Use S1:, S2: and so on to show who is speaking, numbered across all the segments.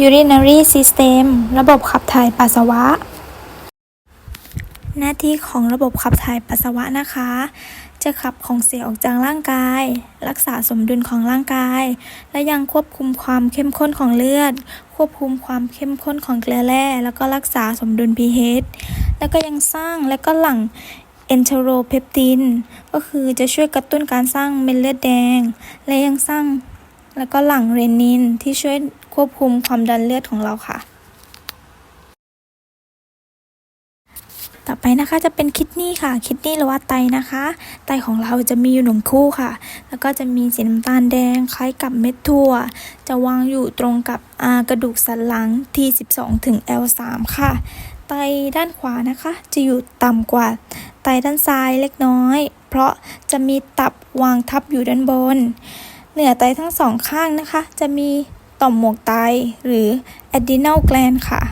S1: urinary system ระบบขับถ่ายปัสสาวะ หน้าที่ของระบบขับถ่ายปัสสาวะนะคะ จะขับของเสียออกจากร่างกาย รักษาสมดุลของร่างกาย และยังควบคุมความเข้มข้นของเลือด ควบคุมความเข้มข้นของเกลือแร่ แล้วก็รักษาสมดุล pH แล้วก็ยังสร้างและก็หลั่งเอนเทโรเพปตินก็คือจะช่วยกระตุ้นการสร้างเม็ดเลือดแดง และยังสร้างแล้วก็หลั่งเรนินที่ช่วย ควบคุมความดันเลือดของเราค่ะ ต่อไปนะคะจะเป็นคิดนี่ค่ะ คิดนี่หรือว่าไตนะคะ ไตของเราจะมีอยู่หนึ่งคู่ค่ะ แล้วก็จะมีสีน้ำตาลแดงคล้ายกับเม็ดถั่ว จะวางอยู่ตรงกับกระดูกสันหลัง T12 ถึง L3 ค่ะ ไตด้านขวานะคะ จะอยู่ต่ำกว่า ไตด้านซ้ายเล็กน้อย เพราะจะมีตับวางทับอยู่ด้านบน เหนือไตทั้งสองข้างนะคะ จะมี ต่อมหมวกไตหรือ adrenal gland ค่ะ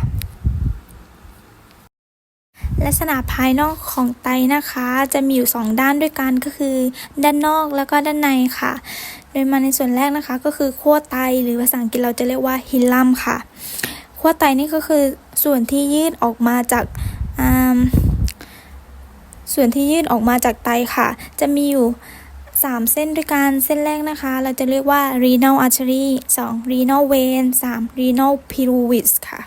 S1: ลักษณะภายนอกของไตนะคะ จะมีอยู่ 2 ด้านด้วยกันก็คือ ด้านนอกแล้วก็ด้านในค่ะ โดยมาในส่วนแรกนะคะ ก็คือขั้วไตหรือภาษาอังกฤษเราจะเรียกว่าฮิลลัมค่ะขั้วไตนี่ก็คือส่วนที่ยืดออกมาจากส่วนที่ยื่นออกมาจากไตค่ะ จะมีอยู่ 3 เส้นด้วยกัน เส้นแรกนะคะ เราจะเรียกว่า renal artery 2 renal vein 3 renal pyruvis ค่ะ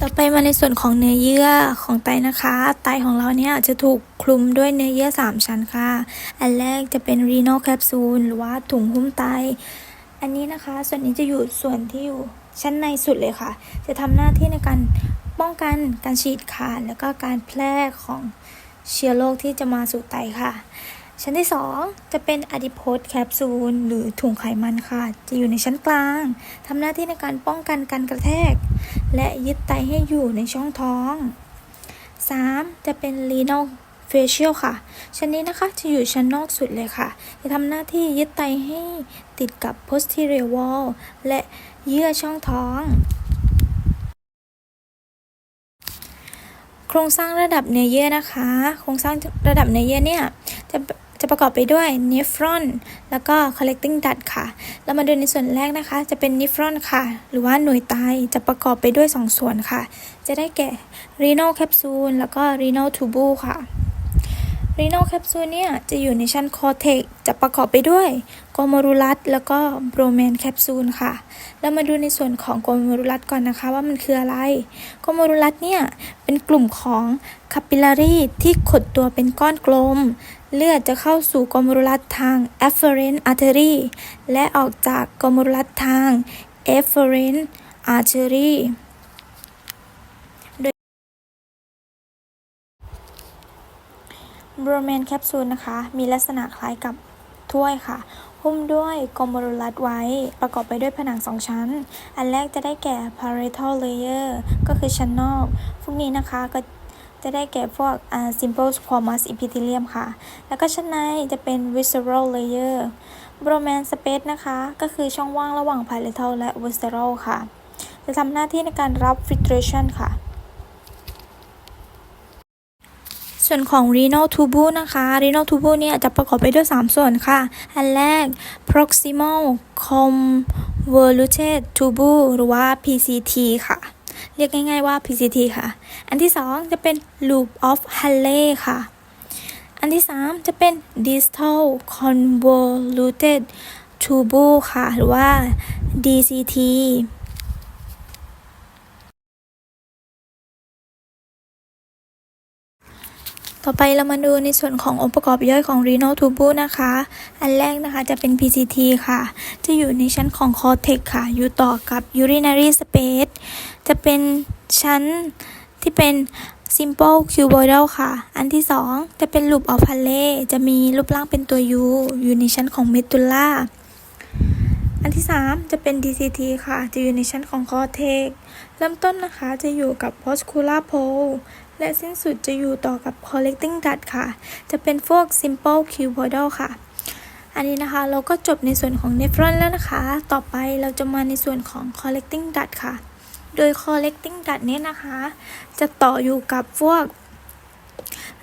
S1: ต่อไปมาในส่วนของเนื้อเยื่อของไตนะคะ ไตของเราเนี่ยจะถูกคลุมด้วยเนื้อเยื่อ 3 ชั้นค่ะ อันแรกจะเป็น renal capsule หรือว่าถุงหุ้มไต อันนี้นะคะ ส่วนนี้จะอยู่ส่วนที่อยู่ชั้นในสุดเลยค่ะ จะทำหน้าที่ในการป้องกันการฉีดขาดแล้วก็การแพร่ของ เชื้อโรคที่จะมาสู่ไตค่ะ ชั้นที่ 2 จะเป็นอะดิโพสแคปซูลหรือถุงไขมันค่ะ จะอยู่ในชั้นกลาง ทำหน้าที่ในการป้องกันการกระแทก และยึดไตให้อยู่ในช่องท้อง 3. จะเป็น renal facial ค่ะชั้นนี้นะคะจะอยู่ชั้นนอกสุดเลยค่ะ จะทำหน้าที่ยึดไตให้ติดกับ posterior wall และเยื่อช่องท้อง ครงสร้างระดับเนื้อเยื่อนะคะ โครงสร้างระดับเนื้อเยื่อเนี่ยจะจะประกอบไปด้วยเนฟรอนแล้วก็ collecting duct ค่ะ เรามาดูในส่วนแรกนะคะ จะเป็นเนฟรอนค่ะ หรือว่าหน่วยไตจะประกอบไปด้วย 2 ส่วนค่ะ จะได้แก่ renal capsule แล้วก็ renal tubule ค่ะ รีโนแคปซูลเนี่ยจะอยู่ในชั้นคอเทกจะประกอบไปด้วยกลมรูรัสแล้วก็โบรแมนแคปซูลค่ะเรามาดูในส่วนของกลมรูรัสก่อนนะคะว่ามันคืออะไรกลมรูรัสเนี่ยเป็นกลุ่มของคาปิลารีที่ขดตัวเป็นก้อนกลม เลือดจะเข้าสู่กลมรูรัสทางเอเฟ afferent artery และออกจากกลมรูรัสทางเอเฟ efferent artery บรเมนแคปซูลนะคะ มีลักษณะคล้ายกับถ้วยค่ะ หุ้มด้วยกลมบรูลัสไว้ ประกอบไปด้วยผนังสองชั้น อันแรกจะได้แก่ parietal layer ก็คือชั้นนอก พวกนี้นะคะก็จะได้แก่พวก uh, simple squamous epithelium ค่ะ แล้วก็ชั้นในจะเป็น visceral layer บรเมนสเปซนะคะ ก็คือช่องว่างระหว่าง parietal และ visceral ค่ะ จะทำหน้าที่ในการรับ filtration ค่ะ ส่วนของ renal tubule นะคะ renal tubule เนี่ยจะประกอบไปด้วย 3 ส่วนค่ะ อันแรก proximal convoluted tubule หรือว่า PCT ค่ะ เรียกง่ายๆว่า PCT ค่ะ อันที่ 2 จะเป็น loop of Halley ค่ะ อันที่ 3 จะเป็น distal convoluted tubule ค่ะ หรือว่า DCT ต่อไปเรามาดูในส่วนขององค์ประกอบย่อยของ renal tubule นะคะ อันแรกนะคะจะเป็น PCT ค่ะ จะอยู่ในชั้นของ cortex ค่ะ อยู่ต่อกับ urinary space จะเป็นชั้นที่เป็น simple cuboidal ค่ะ อันที่ 2 จะเป็น loop of Halley จะมีรูปร่างเป็นตัว U อยู่ในชั้นของ medulla อันที่ 3 จะเป็น DCT ค่ะ จะอยู่ในชั้นของ cortex เริ่มต้นนะคะจะอยู่กับ posterior pole และสิ้นสุดจะอยู่ต่อกับ collecting duct ค่ะ จะเป็นพวก simple cuboidal ค่ะ อันนี้นะคะเราก็จบในส่วนของ nephron แล้วนะคะ ต่อไปเราจะมาในส่วนของ collecting duct ค่ะ โดย collecting duct เนี่ยนะคะ จะต่ออยู่กับพวก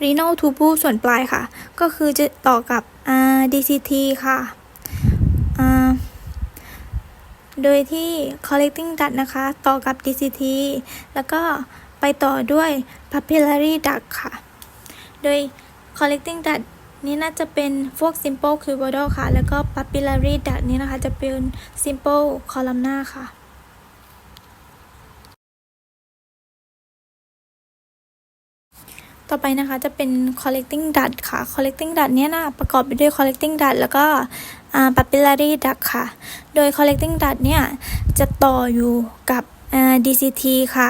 S1: renal tubule ส่วนปลายค่ะ ก็คือจะต่อกับ DCT ค่ะโดยที่ collecting duct นะคะ ต่อกับ DCT แล้วก็ ไปต่อด้วย papillary duct ค่ะ โดย collecting duct นี่น่าจะเป็นพวก simple cuboidal ค่ะ แล้วก็ papillary duct นี้นะคะ จะเป็น simple columnar ค่ะต่อไปนะคะจะเป็น collecting duct ค่ะ collecting duct เนี้ยนะประกอบไปด้วย collecting duct แล้วก็ papillary duct ค่ะ โดย collecting duct เนี่ยจะต่ออยู่กับ DCT ค่ะ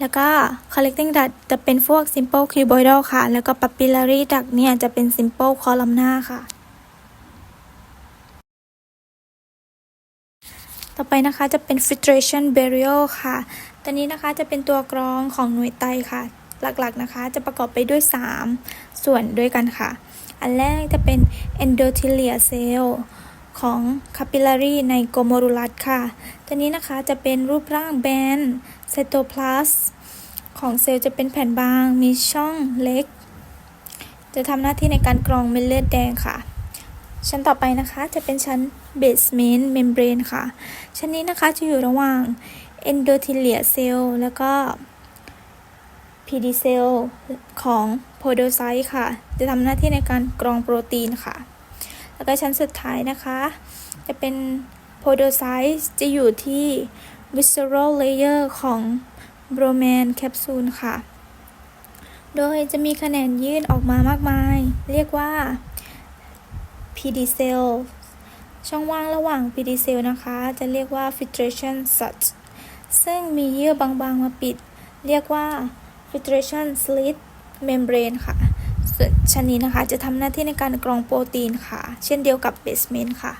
S1: แล้วก็ collecting duct จะเป็นพวก simple cuboidal ค่ะ แล้วก็ papillary duct เนี่ยจะเป็น simple columnar ค่ะ ต่อไปนะคะจะเป็น filtration burial ค่ะ ตัวนี้นะคะจะเป็นตัวกรองของหน่วยไตค่ะ หลักๆนะคะจะประกอบไปด้วย 3 ส่วนด้วยกันค่ะ อันแรกจะเป็น endothelial cell ของ capillary ใน glomerulus ค่ะ ตัวนี้นะคะจะเป็นรูปร่างแบน cytoplasm ของเซลล์จะเป็นแผ่นบาง มีช่องเล็ก จะทำหน้าที่ในการกรองเม็ดเลือดแดงค่ะ ชั้นต่อไปนะคะจะเป็นชั้น basement membrane ค่ะ ชั้นนี้นะคะจะอยู่ระหว่าง endothelial cell แล้วก็ PD cell ของ podocyte ค่ะ จะทำหน้าที่ในการกรองโปรตีนค่ะ แล้วก็ชั้นสุดท้ายนะคะ จะเป็น podocyte จะอยู่ที่ visceral layer ของ Broman capsule ค่ะ โดยจะมีแขนงยื่นออกมามากมาย เรียกว่า PD cell ช่องว่างระหว่าง PD cell นะคะ จะเรียกว่า filtration slit ซึ่งมีเยื่อบางๆมาปิด เรียกว่า filtration slit membrane ค่ะ ส่วนชั้นนี้นะคะ จะทำหน้าที่ในการกรองโปรตีนค่ะ เช่นเดียวกับ basement ค่ะ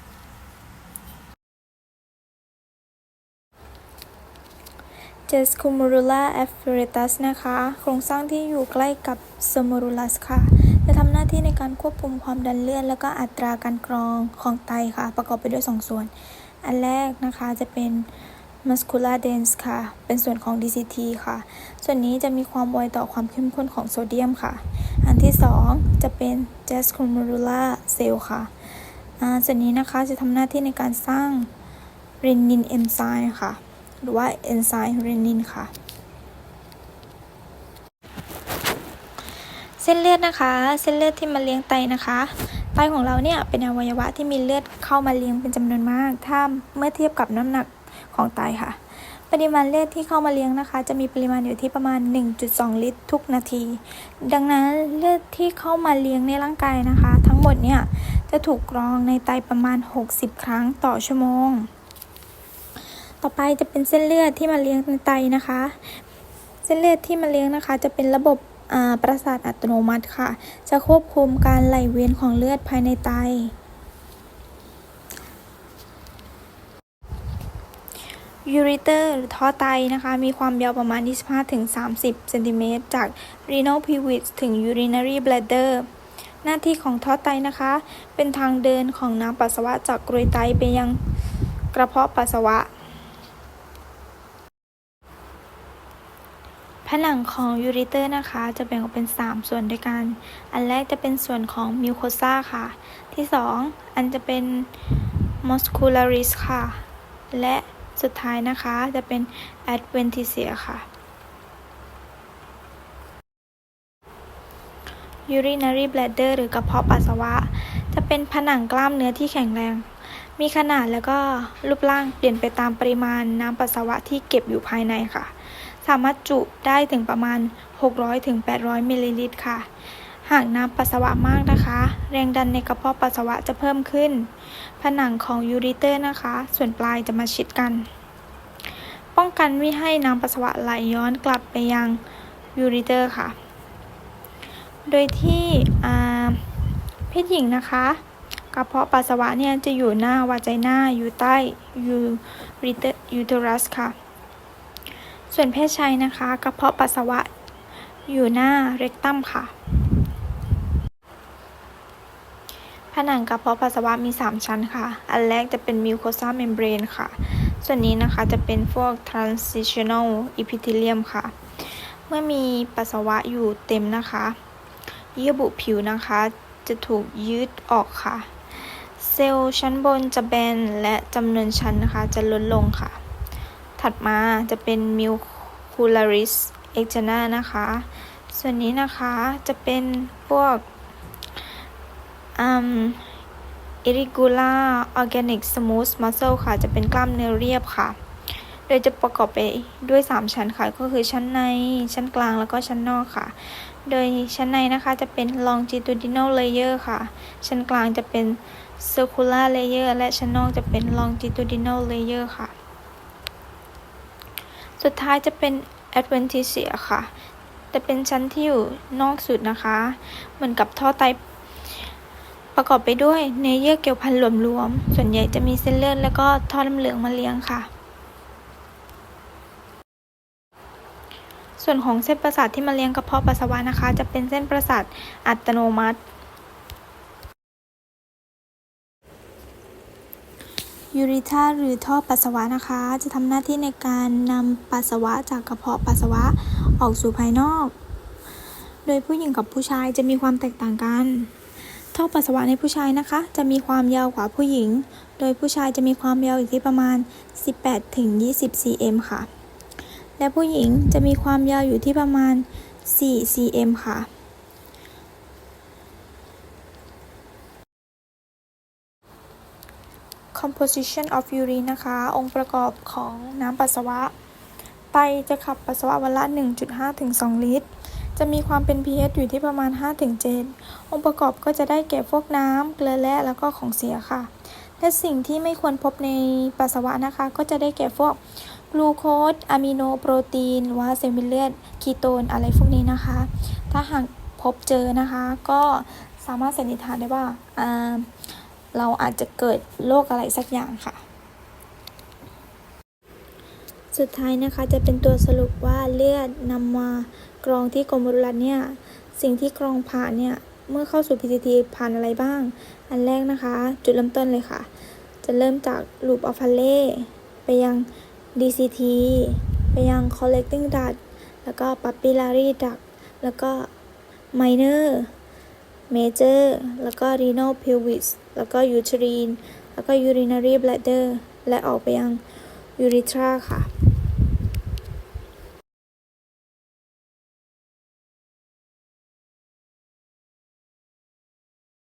S1: j e s c u m o r u l a apparatus นะคะ โครงสร้างที่อยู่ใกล้กับ s o m o r u l u s ค่ะจะทำหน้าที่ในการควบคุมความดันเลือดและก็อัตราการกรองของไตค่ะ ประกอบไปด้วย 2 ส่วน อันแรกนะคะจะเป็น muscular dense ค่ะ เป็นส่วนของ DCT ค่ะ ส่วนนี้จะมีความไวต่อความเข้มข้นของโซเดียมค่ะ ที่ 2 จะเป็น j e s c u m o r u l a cell ค่ะส่วนนี้นะคะจะทำหน้าที่ในการสร้าง renin enzyme ค่ะ หรือว่า enzyme renin ค่ะ เส้นเลือดนะคะ เส้นเลือดที่มาเลี้ยงไตนะคะ ไตของเราเนี่ยเป็นอวัยวะที่มีเลือดเข้ามาเลี้ยงเป็นจำนวนมาก ถ้าเมื่อเทียบกับน้ำหนักของไตค่ะ ปริมาณเลือดที่เข้ามาเลี้ยงนะคะ จะมีปริมาณอยู่ที่ประมาณ 1.2 ลิตร ทุกนาที ดังนั้นเลือดที่เข้ามาเลี้ยงในร่างกายนะคะ ทั้งหมดเนี่ยจะถูกกรองในไตประมาณ 60 ครั้งต่อชั่วโมง ต่อไปจะเป็นเส้นเลือดที่มาเลี้ยงในไตนะคะ เส้นเลือดที่มาเลี้ยงนะคะ จะเป็นระบบอ่าประสาทอัตโนมัติค่ะ จะควบคุมการไหลเวียนของเลือดภายในไต ยูริเตอร์หรือท่อไตนะคะ มีความยาวประมาณ 25-30 เซนติเมตรจาก renal pelvis ถึง urinary bladder หน้าที่ของท่อไตนะคะ เป็นทางเดินของน้ำปัสสาวะจากกรวยไตไปยังกระเพาะปัสสาวะ ผนังของยูริเตอร์นะคะ จะแบ่งออกเป็น 3 ส่วนด้วยกัน อันแรกจะเป็นส่วนของมิวโคซาค่ะ ที่ 2 อันจะเป็นมอสคูลาริสค่ะ และ สุดท้ายนะคะจะเป็นแอดเวนทิเซียค่ะ urinary bladder หรือกระเพาะปัสสาวะ จะเป็นผนังกล้ามเนื้อที่แข็งแรง มีขนาดแล้วก็รูปร่างเปลี่ยนไปตามปริมาณน้ำปัสสาวะที่เก็บอยู่ภายในค่ะ สามารถจุได้ถึงประมาณ 600-800มิลลิลิตรค่ะ หากน้ำปัสสาวะมากนะคะ แรงดันในกระเพาะปัสสาวะจะเพิ่มขึ้น ผนังของยูริเตอร์นะคะ ส่วนปลายจะมาชิดกัน ป้องกันไม่ให้น้ำปัสสาวะไหลย้อนกลับไปยังยูริเตอร์ค่ะ โดยที่เพศหญิงนะคะ กระเพาะปัสสาวะเนี่ยจะอยู่หน้าวาไจนาอยู่ใต้ยูริเตยูเทรัสค่ะ ส่วนเพศชายนะคะ กระเพาะปัสสาวะอยู่หน้าเรกตัมค่ะ ผ นังกระเพาะปัสสาวะมี 3 ชั้นค่ะ อันแรกจะเป็นมิวโคซาเมมเบรนค่ะ ส่วนนี้นะคะจะเป็นพวก transitional epithelium ค่ะ เมื่อมีปัสสาวะอยู่เต็มนะคะ เยื่อบุผิวนะคะ จะถูกยืดออกค่ะ เซลล์ชั้นบนจะแบนและจำนวนชั้นนะคะ จะลดลงค่ะ ถัดมาจะเป็น mucularis externa นะคะ ส่วนนี้นะคะจะเป็นพวก อืม irregular organic smooth muscle ค่ะ จะเป็นกล้ามเนื้อเรียบค่ะ โดยจะประกอบไปด้วย 3 ชั้นค่ะ ก็คือชั้นใน ชั้นกลาง แล้วก็ชั้นนอกค่ะ โดยชั้นในนะคะจะเป็น longitudinal layer ค่ะ ชั้นกลางจะเป็น circular layer และชั้นนอกจะเป็น longitudinal layer ค่ะ สุดท้ายจะเป็น adventitia ค่ะแต่เป็นชั้นที่อยู่นอกสุดนะคะ เหมือนกับท่อไต ประกอบไปด้วยเนื้อเยื่อเกลียวพันรวมๆ ส่วนใหญ่จะมีเส้นเลือดแล้วก็ท่อน้ำเหลืองมาเลี้ยงค่ะ ส่วนของเส้นประสาทที่มาเลี้ยงกระเพาะปัสสาวะนะคะ จะเป็นเส้นประสาทอัตโนมัติ ยูริธาหรือท่อปัสสาวะนะคะ จะทำหน้าที่ในการนำปัสสาวะจากกระเพาะปัสสาวะออกสู่ภายนอก โดยผู้หญิงกับผู้ชายจะมีความแตกต่างกัน ท่อปัสสาวะในผู้ชายนะคะ จะมีความยาวกว่าผู้หญิง โดยผู้ชายจะมีความยาวอยู่ที่ประมาณ 18-20 cm ค่ะ และผู้หญิงจะมีความยาวอยู่ที่ประมาณ 4 cm ค่ะ composition of urine นะคะ องค์ประกอบของน้ำปัสสาวะ ไตจะขับปัสสาวะวันละ 1.5 ถึง 2 ลิตร จะมีความเป็น pH อยู่ที่ประมาณ 5-7 องค์ประกอบก็จะได้แก่พวกน้ำเกลือแร่แล้วก็ของเสียค่ะ และสิ่งที่ไม่ควรพบในปัสสาวะนะคะ ก็จะได้แก่พวกกลูโคสอะมิโนโปรตีนว่าเซลล์เลือดคีโตนอะไรพวกนี้นะคะ ถ้าหากพบเจอนะคะ ก็สามารถสันนิษฐานได้ว่าเราอาจจะเกิดโรคอะไรสักอย่างค่ะ สุดท้ายนะคะจะเป็นตัวสรุปว่าเลือดนำมากรองที่กรมรุรัตเนี่ยสิ่งที่กรองผ่านเนี่ยเมื่อเข้าสู่ PCT ผ่านอะไรบ้าง อันแรกนะคะ จุดเริ่มต้นเลยค่ะ จะเริ่มจาก loop of Halley ไปยัง DCT ไปยัง collecting duct แล้วก็ papillary duct แล้วก็ minor major แล้วก็ renal pelvis แล้วก็ uterine แล้วก็ urinary bladder และออกไปยัง urethra ค่ะ